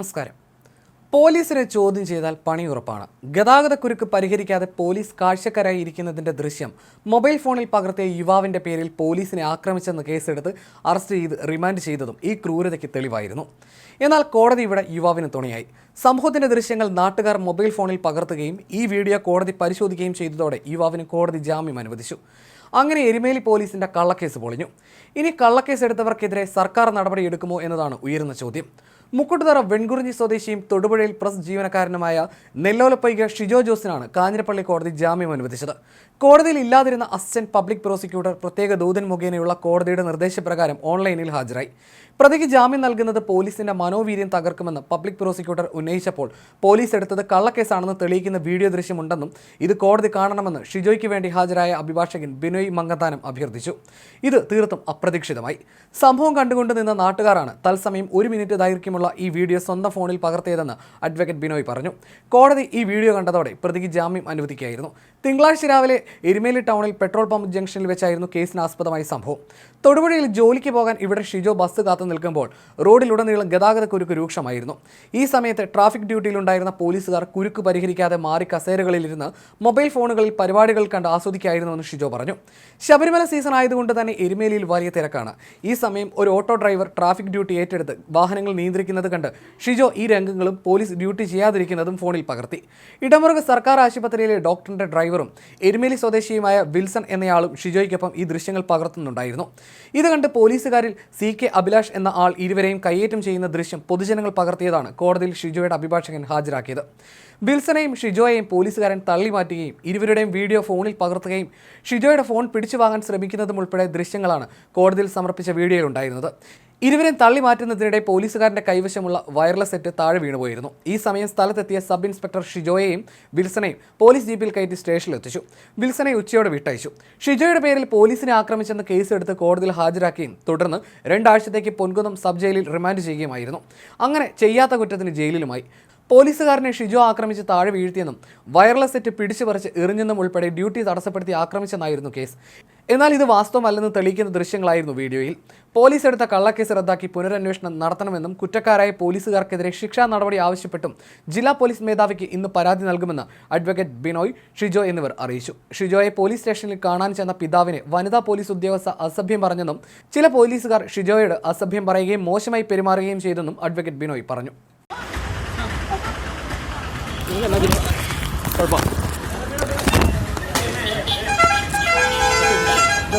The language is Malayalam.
നമസ്കാരം. പോലീസിനെ ചോദ്യം ചെയ്താൽ പണിയുറപ്പാണ് ഗതാഗതക്കുരുക്ക് പരിഹരിക്കാതെ പോലീസ് കാഴ്ചക്കാരായി ഇരിക്കുന്നതിന്റെ ദൃശ്യം മൊബൈൽ ഫോണിൽ പകർത്തിയ യുവാവിന്റെ പേരിൽ പോലീസിനെ ആക്രമിച്ചെന്ന് കേസെടുത്ത് അറസ്റ്റ് ചെയ്ത് റിമാൻഡ് ചെയ്തതും ഈ ക്രൂരതയ്ക്ക് തെളിവായിരുന്നു. എന്നാൽ കോടതി ഇവിടെ യുവാവിന് തുണയായി. സംഭവത്തിന്റെ ദൃശ്യങ്ങൾ നാട്ടുകാർ മൊബൈൽ ഫോണിൽ പകർത്തുകയും ഈ വീഡിയോ കോടതി പരിശോധിക്കുകയും ചെയ്തതോടെ യുവാവിന് കോടതി ജാമ്യം അനുവദിച്ചു. അങ്ങനെ എരുമേലി പോലീസിന്റെ കള്ളക്കേസ് പൊളിഞ്ഞു. ഇനി കള്ളക്കേസ് എടുത്തവർക്കെതിരെ സർക്കാർ നടപടിയെടുക്കുമോ എന്നതാണ് ഉയരുന്ന ചോദ്യം. മുക്കുട്ടുതറ വെൺകുറിഞ്ഞി സ്വദേശിയും തൊടുപുഴയിൽ പ്രസ് ജീവനക്കാരനുമായ നെല്ലോലപ്പൈക ഷിജോ ജോസിനാണ് കാഞ്ഞിരപ്പള്ളി കോടതി ജാമ്യം അനുവദിച്ചത്. കോടതിയിൽ ഇല്ലാതിരുന്ന അസിസ്റ്റന്റ് പബ്ലിക് പ്രോസിക്യൂട്ടർ പ്രത്യേക ദൂതൻ മുഖേനയുള്ള കോടതിയുടെ നിർദ്ദേശപ്രകാരം ഓൺലൈനിൽ ഹാജരായി. പ്രതിക്ക് ജാമ്യം നൽകുന്നത് പോലീസിന്റെ മനോവീര്യം തകർക്കുമെന്ന് പബ്ലിക് പ്രോസിക്യൂട്ടർ ഉന്നയിച്ചപ്പോൾ പോലീസ് എടുത്തത് കള്ളക്കേസാണെന്ന് തെളിയിക്കുന്ന വീഡിയോ ദൃശ്യമുണ്ടെന്നും ഇത് കോടതി കാണണമെന്ന് ഷിജോയ്ക്ക് വേണ്ടി ഹാജരായ അഭിഭാഷകൻ ബിനോയ് മങ്കത്താനം അഭ്യർത്ഥിച്ചു. ഇത് തീർത്തും അപ്രതീക്ഷിതമായി. സംഭവം കണ്ടുകൊണ്ട് നിന്ന നാട്ടുകാരാണ് തത്സമയം ഒരു മിനിറ്റ് ദൈർഘ്യമുള്ള ഈ വീഡിയോ സ്വന്തം ഫോണിൽ പകർത്തിയതെന്ന് അഡ്വക്കേറ്റ് ബിനോയ് പറഞ്ഞു. കോടതി ഈ വീഡിയോ കണ്ടതോടെ പ്രതിക്ക് ജാമ്യം അനുവദിക്കുകയായിരുന്നു. തിങ്കളാഴ്ച രാവിലെ എരുമേലി ടൗണിൽ പെട്രോൾ പമ്പ് ജംഗ്ഷനിൽ വെച്ചായിരുന്നു കേസിന് ആസ്പദമായ സംഭവം. തൊടുപുഴയിൽ ജോലിക്ക് പോകാൻ ഇവിടെ ഷിജോ ബസ് കാത്തു നിൽക്കുമ്പോൾ റോഡിലുടനീളം ഗതാഗത കുരുക്ക് രൂക്ഷമായിരുന്നു. ഈ സമയത്ത് ട്രാഫിക് ഡ്യൂട്ടിയിലുണ്ടായിരുന്ന പോലീസുകാർ കുരുക്ക് പരിഹരിക്കാതെ മാറി കസേരകളിലിരുന്ന് മൊബൈൽ ഫോണുകളിൽ പരിപാടികൾ കണ്ട് ആസ്വദിക്കായിരുന്നുവെന്ന് ഷിജോ പറഞ്ഞു. ശബരിമല സീസൺ ആയതുകൊണ്ട് തന്നെ എരുമേലിയിൽ വലിയ തിരക്കാണ്. ഈ സമയം ഒരു ഓട്ടോ ഡ്രൈവർ ട്രാഫിക് ഡ്യൂട്ടി ഏറ്റെടുത്ത് വാഹനങ്ങൾ നിയന്ത്രിക്കുന്നത് കണ്ട് ഷിജോ ഈ രംഗങ്ങളും പോലീസ് ഡ്യൂട്ടി ചെയ്യാതിരിക്കുന്നതും ഫോണിൽ പകർത്തി. ഇടമുറുക സർക്കാർ ആശുപത്രിയിലെ ഡോക്ടറിന്റെ ഡ്രൈവറും എരുമേലി സ്വദേശിയുമായ വിൽസൺ എന്നയാളും ഷിജോയ്ക്കൊപ്പം ഈ ദൃശ്യങ്ങൾ പകർത്തുന്നുണ്ടായിരുന്നു. ഇത് കണ്ട് പോലീസുകാരിൽ സി കെ അഭിലാഷ് എന്ന ആൾ ഇരുവരെയും കയ്യേറ്റം ചെയ്യുന്ന ദൃശ്യം പൊതുജനങ്ങൾ പകർത്തിയതാണ് കോടതിയിൽ ഷിജോയുടെ അഭിഭാഷകൻ ഹാജരാക്കിയത്. വിൽസനെയും ഷിജോയെയും പോലീസുകാരൻ തള്ളി മാറ്റുകയും ഇരുവരുടെയും വീഡിയോ ഫോണിൽ പകർത്തുകയും ഷിജോയുടെ ഫോൺ പിടിച്ചു വാങ്ങാൻ ശ്രമിക്കുന്നതും ഉൾപ്പെടെ ദൃശ്യങ്ങളാണ് കോടതിയിൽ സമർപ്പിച്ച വീഡിയോയിൽ ഉണ്ടായിരുന്നത് ഇരുവരും തള്ളി മാറ്റുന്നതിനിടെ പോലീസുകാരന്റെ കൈവശമുള്ള വയർലെസ് സെറ്റ് താഴെ വീണുപോയിരുന്നു. ഈ സമയം സ്ഥലത്തെത്തിയ സബ് ഇൻസ്പെക്ടർ ഷിജോയെയും വിൽസനെയും പോലീസ് ജീപ്പിൽ കയറ്റി സ്റ്റേഷനിൽ എത്തിച്ചു. വിൽസനെ ഉച്ചയോടെ വിട്ടയച്ചു. ഷിജോയുടെ പേരിൽ പോലീസിനെ ആക്രമിച്ചെന്ന് കേസെടുത്ത് കോടതിയിൽ ഹാജരാക്കുകയും തുടർന്ന് രണ്ടാഴ്ചത്തേക്ക് പൊൻകുന്നം സബ് ജയിലിൽ റിമാൻഡ് ചെയ്യുകയുമായിരുന്നു. അങ്ങനെ ചെയ്യാത്ത കുറ്റത്തിന് ജയിലിലുമായി. പോലീസുകാരനെ ഷിജോ ആക്രമിച്ച് താഴെ വീഴ്ത്തിയെന്നും വയർലെസ് സെറ്റ് പിടിച്ചു പറിച്ച് എറിഞ്ഞെന്നും ഉൾപ്പെടെ ഡ്യൂട്ടി തടസ്സപ്പെടുത്തി ആക്രമിച്ചെന്നായിരുന്നു കേസ്. എന്നാൽ ഇത് വാസ്തവമല്ലെന്ന് തെളിയിക്കുന്ന ദൃശ്യങ്ങളായിരുന്നു വീഡിയോയിൽ. പോലീസ് എടുത്ത കള്ളക്കേസ് റദ്ദാക്കി പുനരന്വേഷണം നടത്തണമെന്നും കുറ്റക്കാരായ പോലീസുകാർക്കെതിരെ ശിക്ഷാ നടപടി ആവശ്യപ്പെട്ടും ജില്ലാ പോലീസ് മേധാവിക്ക് ഇന്ന് പരാതി നൽകുമെന്ന് അഡ്വക്കേറ്റ് ബിനോയ് ഷിജോ എന്നിവർ അറിയിച്ചു. ഷിജോയെ പോലീസ് സ്റ്റേഷനിൽ കാണാൻ ചെന്ന പിതാവിനെ വനിതാ പോലീസ് ഉദ്യോഗസ്ഥ അസഭ്യം പറഞ്ഞെന്നും ചില പോലീസുകാർ ഷിജോയോട് അസഭ്യം പറയുകയും മോശമായി പെരുമാറുകയും ചെയ്തെന്നും അഡ്വക്കേറ്റ് ബിനോയ് പറഞ്ഞു.